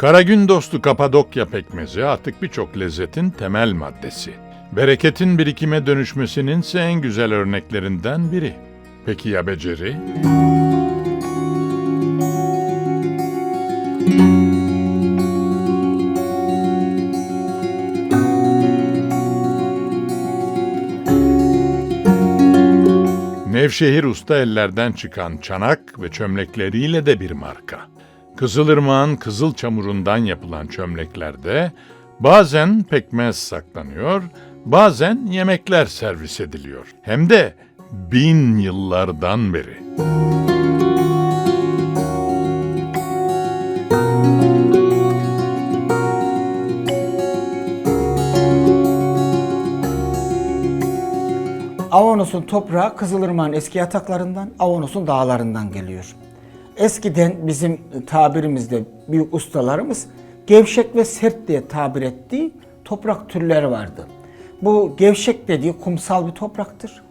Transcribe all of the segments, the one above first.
Karagün dostu Kapadokya pekmezi artık birçok lezzetin temel maddesi. Bereketin birikime dönüşmesinin ise en güzel örneklerinden biri. Peki ya beceri? Nevşehir usta ellerden çıkan çanak ve çömlekleriyle de bir marka. Kızılırmağın kızıl çamurundan yapılan çömleklerde bazen pekmez saklanıyor, bazen yemekler servis ediliyor. Hem de bin yıllardan beri. Avanos'un toprağı Kızılırmak'ın eski yataklarından, Avanos'un dağlarından geliyor. Eskiden bizim tabirimizde büyük ustalarımız gevşek ve sert diye tabir ettiği toprak türleri vardı. Bu gevşek dediği kumsal bir topraktır.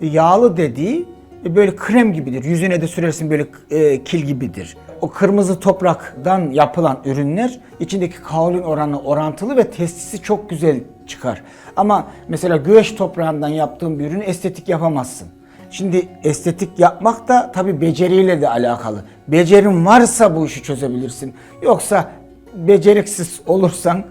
Yağlı dediği böyle krem gibidir. Yüzüne de sürersin böyle e, kil gibidir. O kırmızı topraktan yapılan ürünler içindeki kaolin oranı orantılı ve testisi çok güzel çıkar. Ama mesela güveç toprağından yaptığın bir ürünü estetik yapamazsın. Şimdi estetik yapmak da tabii beceriyle de alakalı. Becerin varsa bu işi çözebilirsin. Yoksa beceriksiz olursan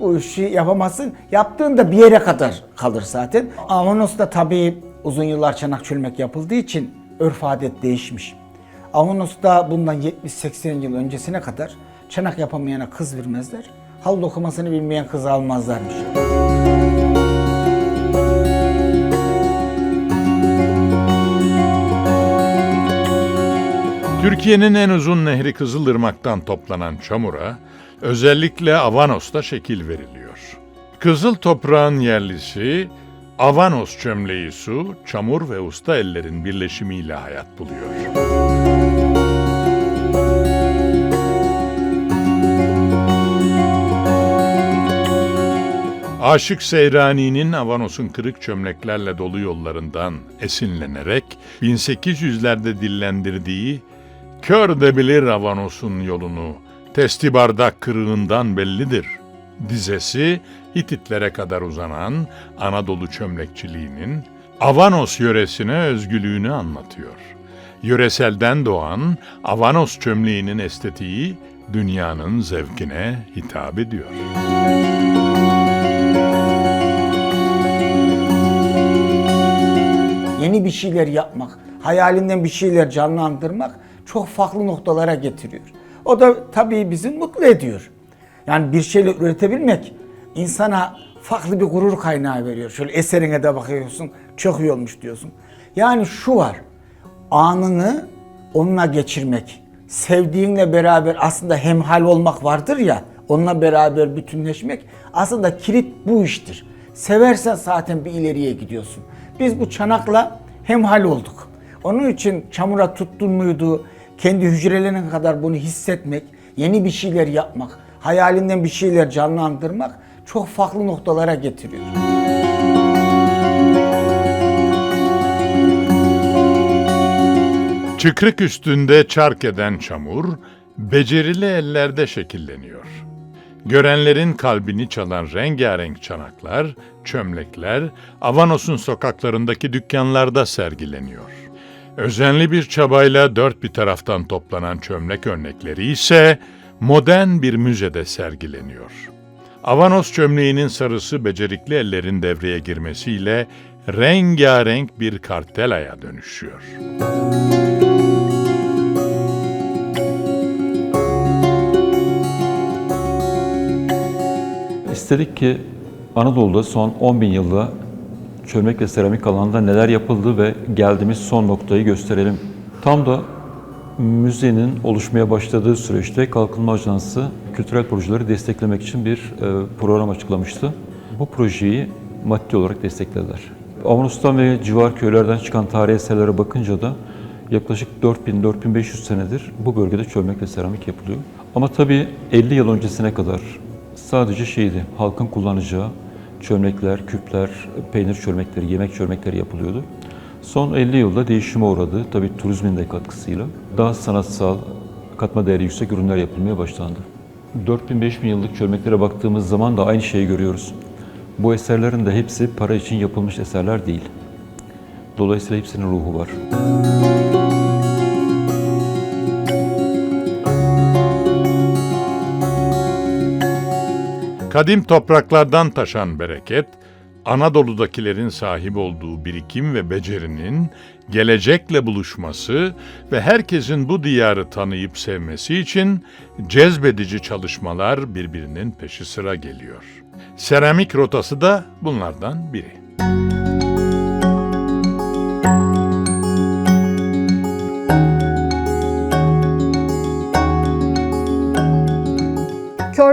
bu işi yapamazsın. Yaptığında bir yere kadar kalır zaten. Avanos'ta tabii uzun yıllar çanak çölmek yapıldığı için örf adet değişmiş. Avanos'ta bundan 70-80 yıl öncesine kadar çanak yapamayana kız vermezler. Halı dokumasını bilmeyen kız almazlarmış. Türkiye'nin en uzun nehri Kızılırmak'tan toplanan çamura özellikle Avanos'ta şekil veriliyor. Kızıl toprağın yerlisi Avanos çömleği su, çamur ve usta ellerin birleşimiyle hayat buluyor. Aşık Seyrani'nin Avanos'un kırık çömleklerle dolu yollarından esinlenerek 1800'lerde dillendirdiği Kör de bilir Avanos'un yolunu, testi bardak kırığından bellidir. Dizesi Hititlere kadar uzanan Anadolu çömlekçiliğinin Avanos yöresine özgülüğünü anlatıyor. Yöreselden doğan Avanos çömleğinin estetiği dünyanın zevkine hitap ediyor. Yeni bir şeyler yapmak, hayalinden bir şeyler canlandırmak çok farklı noktalara getiriyor. O da tabii bizi mutlu ediyor. Yani bir şeyler üretebilmek insana farklı bir gurur kaynağı veriyor. Şöyle eserine de bakıyorsun, çok iyi olmuş diyorsun. Yani şu var, anını onunla geçirmek, sevdiğinle beraber aslında hemhal olmak vardır ya, onunla beraber bütünleşmek aslında kilit bu iştir. Seversen zaten bir ileriye gidiyorsun. Biz bu çanakla hemhal olduk. Onun için çamura tuttun muydu, kendi hücrelerine kadar bunu hissetmek, yeni bir şeyler yapmak, hayalinden bir şeyler canlandırmak çok farklı noktalara getiriyor. Çıkrık üstünde çark eden çamur, becerili ellerde şekilleniyor. Görenlerin kalbini çalan rengarenk çanaklar, çömlekler, Avanos'un sokaklarındaki dükkanlarda sergileniyor. Özenli bir çabayla dört bir taraftan toplanan çömlek örnekleri ise modern bir müzede sergileniyor. Avanos çömleğinin sarısı becerikli ellerin devreye girmesiyle rengarenk bir kartelaya dönüşüyor. İstedik ki Anadolu'da son 10 bin yılda çömlek ve seramik alanında neler yapıldı ve geldiğimiz son noktayı gösterelim. Tam da müzenin oluşmaya başladığı süreçte Kalkınma Ajansı kültürel projeleri desteklemek için bir e, program açıklamıştı. Bu projeyi maddi olarak desteklediler. Avanos'tan ve civar köylerden çıkan tarihi eserlere bakınca da yaklaşık 4000-4500 senedir bu bölgede çömlek ve seramik yapılıyor. Ama tabii 50 yıl öncesine kadar sadece şeydi, halkın kullanacağı çömlekler, küpler, peynir çömlekleri, yemek çömlekleri yapılıyordu. Son 50 yılda değişime uğradı. Tabii turizmin de katkısıyla. Daha sanatsal, katma değeri yüksek ürünler yapılmaya başlandı. 4000-5000 yıllık çömleklere baktığımız zaman da aynı şeyi görüyoruz. Bu eserlerin de hepsi para için yapılmış eserler değil. Dolayısıyla hepsinin ruhu var. Kadim topraklardan taşan bereket, Anadolu'dakilerin sahip olduğu birikim ve becerinin gelecekle buluşması ve herkesin bu diyarı tanıyıp sevmesi için cezbedici çalışmalar birbirinin peşi sıra geliyor. Seramik rotası da bunlardan biri.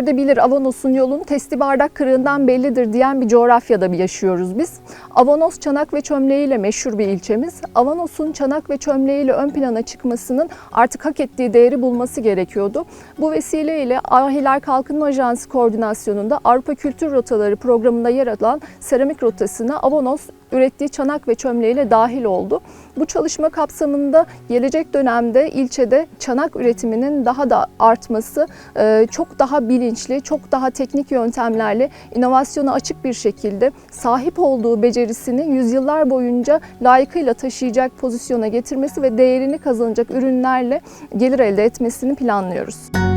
Körde bilir Avanos'un yolun testi bardak kırığından bellidir diyen bir coğrafyada bir yaşıyoruz biz. Avanos çanak ve çömleğiyle meşhur bir ilçemiz. Avanos'un çanak ve çömleğiyle ön plana çıkmasının artık hak ettiği değeri bulması gerekiyordu. Bu vesileyle Ahiler Kalkınma Ajansı koordinasyonunda Avrupa Kültür Rotaları programında yer alan seramik rotasına Avanos ürettiği çanak ve çömleğiyle dahil oldu. Bu çalışma kapsamında gelecek dönemde ilçede çanak üretiminin daha da artması, e, çok daha bilinçli, çok daha teknik yöntemlerle inovasyona açık bir şekilde sahip olduğu becerisini yüzyıllar boyunca layıkıyla taşıyacak pozisyona getirmesi ve değerini kazanacak ürünlerle gelir elde etmesini planlıyoruz.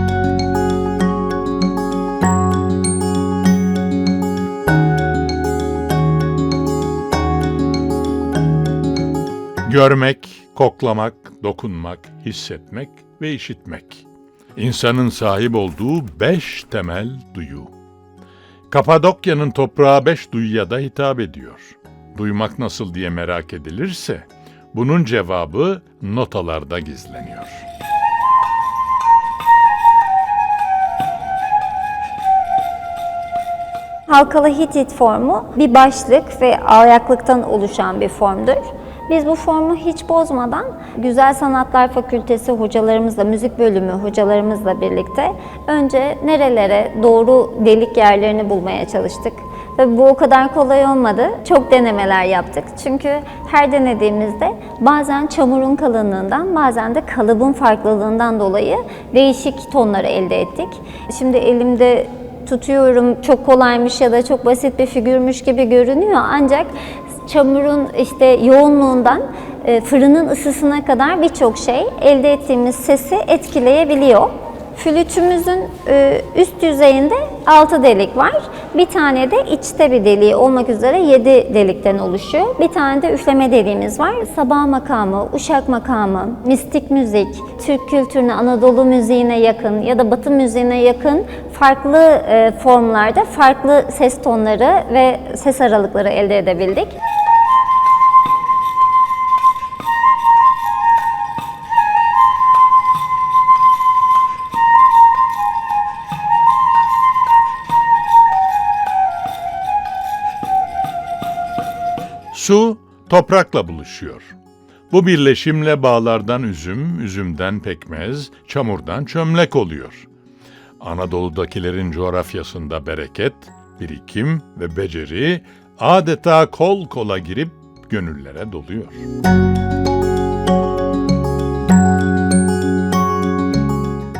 Görmek, koklamak, dokunmak, hissetmek ve işitmek. İnsanın sahip olduğu beş temel duyu. Kapadokya'nın toprağı beş duyuya da hitap ediyor. Duymak nasıl diye merak edilirse, bunun cevabı notalarda gizleniyor. Halkalı Hitit formu bir başlık ve ayaklıktan oluşan bir formdur. Biz bu formu hiç bozmadan Güzel Sanatlar Fakültesi hocalarımızla, müzik bölümü hocalarımızla birlikte önce nerelere doğru delik yerlerini bulmaya çalıştık. Ve bu o kadar kolay olmadı. Çok denemeler yaptık. Çünkü her denediğimizde bazen çamurun kalınlığından, bazen de kalıbın farklılığından dolayı değişik tonları elde ettik. Şimdi elimde tutuyorum çok kolaymış ya da çok basit bir figürmüş gibi görünüyor ancak çamurun işte yoğunluğundan e, fırının ısısına kadar birçok şey elde ettiğimiz sesi etkileyebiliyor. Flütümüzün e, üst yüzeyinde 6 delik var. Bir tane de içte bir deliği olmak üzere 7 delikten oluşuyor. Bir tane de üfleme deliğimiz var. Sabah makamı, uşak makamı, mistik müzik, Türk kültürüne, Anadolu müziğine yakın ya da Batı müziğine yakın farklı e, formlarda farklı ses tonları ve ses aralıkları elde edebildik. Su toprakla buluşuyor. Bu birleşimle bağlardan üzüm, üzümden pekmez, çamurdan çömlek oluyor. Anadolu'dakilerin coğrafyasında bereket, birikim ve beceri adeta kol kola girip gönüllere doluyor.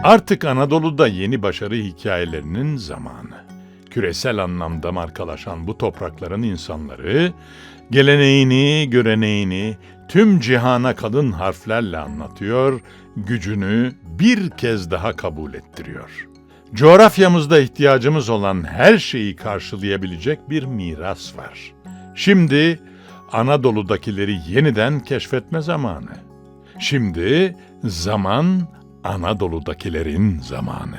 Artık Anadolu'da yeni başarı hikayelerinin zamanı. Küresel anlamda markalaşan bu toprakların insanları, geleneğini, göreneğini tüm cihana kalın harflerle anlatıyor, gücünü bir kez daha kabul ettiriyor. Coğrafyamızda ihtiyacımız olan her şeyi karşılayabilecek bir miras var. Şimdi Anadolu'dakileri yeniden keşfetme zamanı. Şimdi zaman Anadolu'dakilerin zamanı.